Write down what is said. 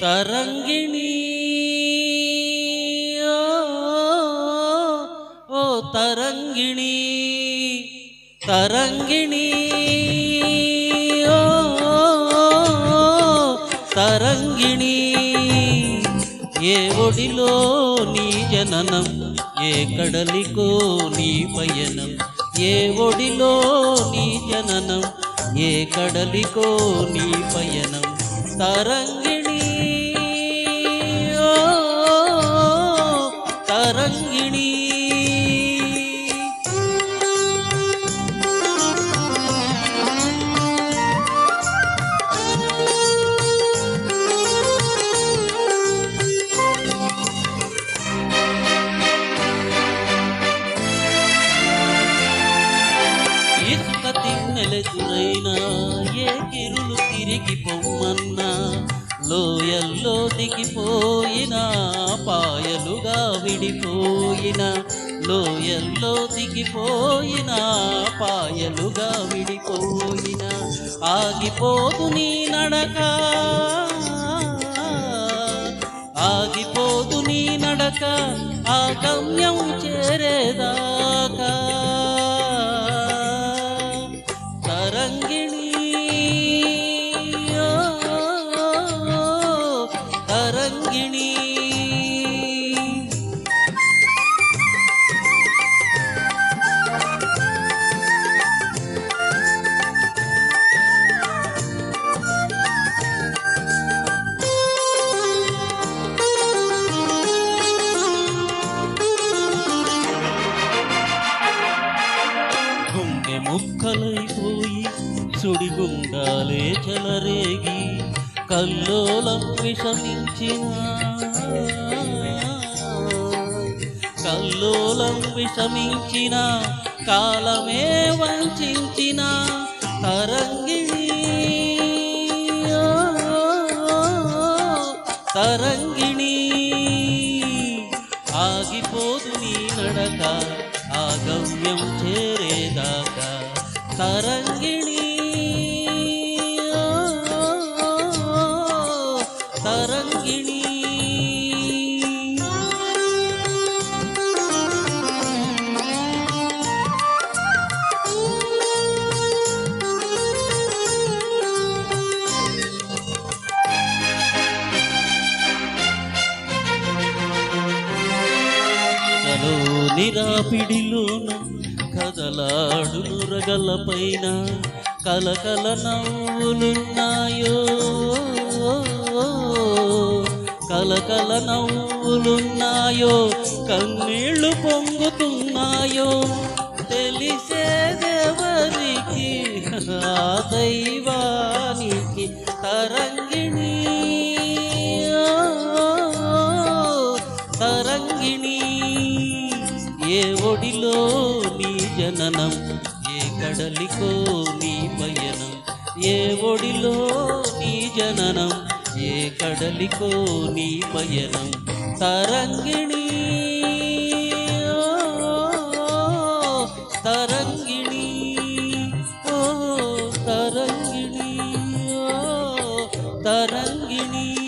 తరంగిణి. ఓ, తరంగిణి తరంగిణి. ఓ, తరంగిణి. ఏ ఒడిలో నీ జననం ఏ కడలికో నీ పయనం. ఏ ఒడిలో నీ జననం ఏ కడలికో నీ పయనం. తరంగిణి. తరంగిణి. ఇసుక తిన్నెలెదురైనా ఏ కిరులు తిరిగి పొమ్మన్నా లోయల్లో దిగిపోయిన పాయలుగా విడిపోయిన లోయల్లో దిగిపోయిన పాయలుగా విడిపోయిన ఆగిపోదు నీ నడక. ఆగిపోదు నీ నడక ఆ గమ్యం చేరేదా? ముక్కలైపోయి సుడిగుండాలే చెలరేగి కల్లోలం విషమించిన. కల్లోలం విషమించిన కాలమే వంచిన తరంగి. తరంగిణి ఆగిపోదు నీ నడక. ఆ గమ్యం చేరేదాకా తరంగిణి. తరంగిణి. కలో నిరాపిడిలోన కదలాడు రగలపైన కలకల నవ్వులున్నాయో. కలకల నవ్వులున్నాయో కన్నీళ్ళు పొంగుతున్నాయో. తెలిసేదెవరికి ఆ దైవానికి తరంగిణి. తరంగిణీ తరంగిణి. ఏ ఒడిలో నీ జననం? ఏ కడలికో నీ పయనం? ఏ ఒడిలో నీ జననం? ఏ కడలికో నీ పయనం? తరంగిణి తరంగిణి ఓ తరంగిణి ఓ తరంగిణి.